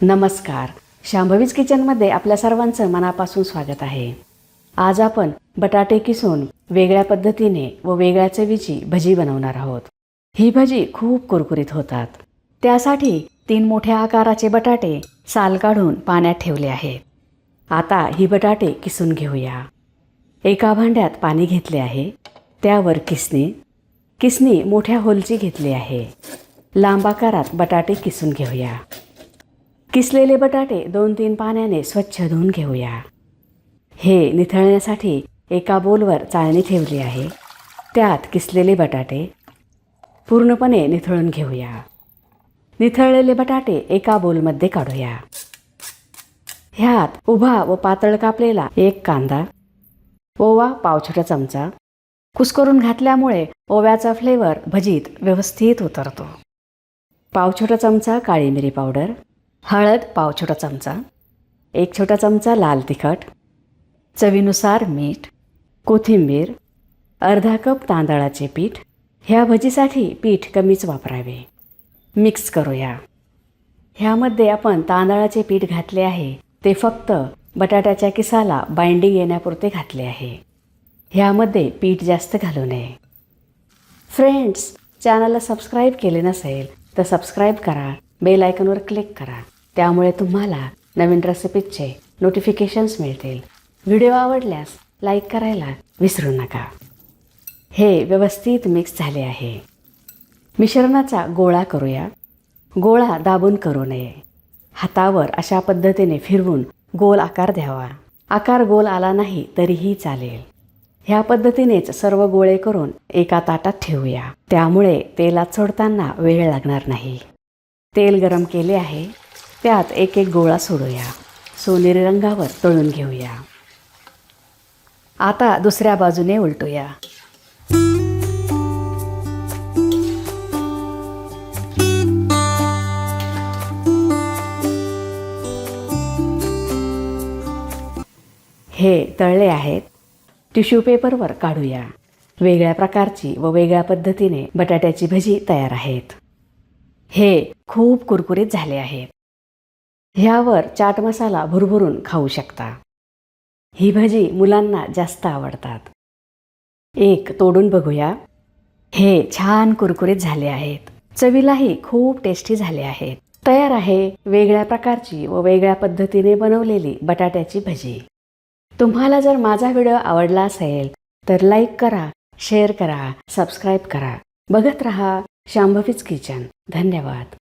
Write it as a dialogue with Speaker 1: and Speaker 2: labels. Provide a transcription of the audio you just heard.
Speaker 1: नमस्कार. शांभवीज किचनमध्ये आपल्या सर्वांचं मनापासून स्वागत आहे. आज आपण बटाटे किसून वेगळ्या पद्धतीने व वेगळ्या चवीची भजी बनवणार आहोत. ही भजी खूप कुरकुरीत होतात. त्यासाठी तीन मोठ्या आकाराचे बटाटे साल काढून पाण्यात ठेवले आहेत आता ही बटाटे किसून घेऊया. एका भांड्यात पाणी घेतले आहे. त्यावर किसणी किसणी मोठ्या होलची घेतली आहे. लांब आकारात बटाटे किसून घेऊया. किसलेले बटाटे दोन तीन पाण्याने स्वच्छ धुवून घेऊया. हे निथळण्यासाठी एका बोलवर चाळणी ठेवली आहे. त्यात किसलेले बटाटे पूर्णपणे निथळून घेऊया. निथळलेले बटाटे एका बोलमध्ये काढूया. ह्यात उभा व पातळ कापलेला एक कांदा ओवा पाव छोटा चमचा कुस्करून घातल्यामुळे ओव्याचा फ्लेवर भजीत व्यवस्थित उतरतो. पाव छोटा चमचा काळी मिरी पावडर हळद पाव छोटा चमचा एक छोटा चमचा लाल तिखट चवीनुसार मीठ कोथिंबीर अर्धा कप तांदळाचे पीठ. ह्या भजीसाठी पीठ कमीच वापरावे. मिक्स करूया. ह्यामध्ये आपण तांदळाचे पीठ घातले आहे. ते फक्त बटाट्याच्या किसाला बाइंडिंग येण्यापुरते घातले आहे. ह्यामध्ये पीठ जास्त घालू नये. फ्रेंड्स चॅनलला सबस्क्राईब केले नसेल तर सबस्क्राईब करा. बेल आयकॉनवर क्लिक करा. त्यामुळे तुम्हाला नवीन रेसिपीजचे नोटिफिकेशन्स मिळतील. व्हिडिओ आवडल्यास लाईक करायला विसरू नका. हे व्यवस्थित मिक्स झाले आहे. मिश्रणाचा गोळा करूया. गोळा दाबून करू नये. हातावर अशा पद्धतीने फिरवून गोल आकार द्यावा. आकार गोल आला नाही तरीही चालेल. ह्या पद्धतीनेच सर्व गोळे करून एका ताटात ठेवूया. त्यामुळे तेलात सोडताना वेळ लागणार नाही. तेल गरम केले आहे. त्यात एक एक गोळा सोडूया. सोनेरी रंगावर तळून घेऊया. आता दुसऱ्या बाजूने उलटूया. हे तळले आहेत. टिश्यू पेपरवर काढूया. वेगळ्या प्रकारची व वेगळ्या पद्धतीने बटाट्याची भजी तयार आहेत. हे खूप कुरकुरीत झाले आहेत ह्यावर चाट मसाला भुरभुरून खाऊ शकता. ही भजी मुलांना जास्त आवडतात. एक तोडून बघूया. हे छान कुरकुरीत झाले आहेत. चवीलाही खूप टेस्टी झाले आहेत. तयार आहे वेगळ्या प्रकारची व वेगळ्या पद्धतीने बनवलेली बटाट्याची भजी. तुम्हाला जर माझा व्हिडिओ आवडला असेल तर लाईक करा शेअर करा सबस्क्राईब करा. बघत रहा. शांभवीच किचन. धन्यवाद.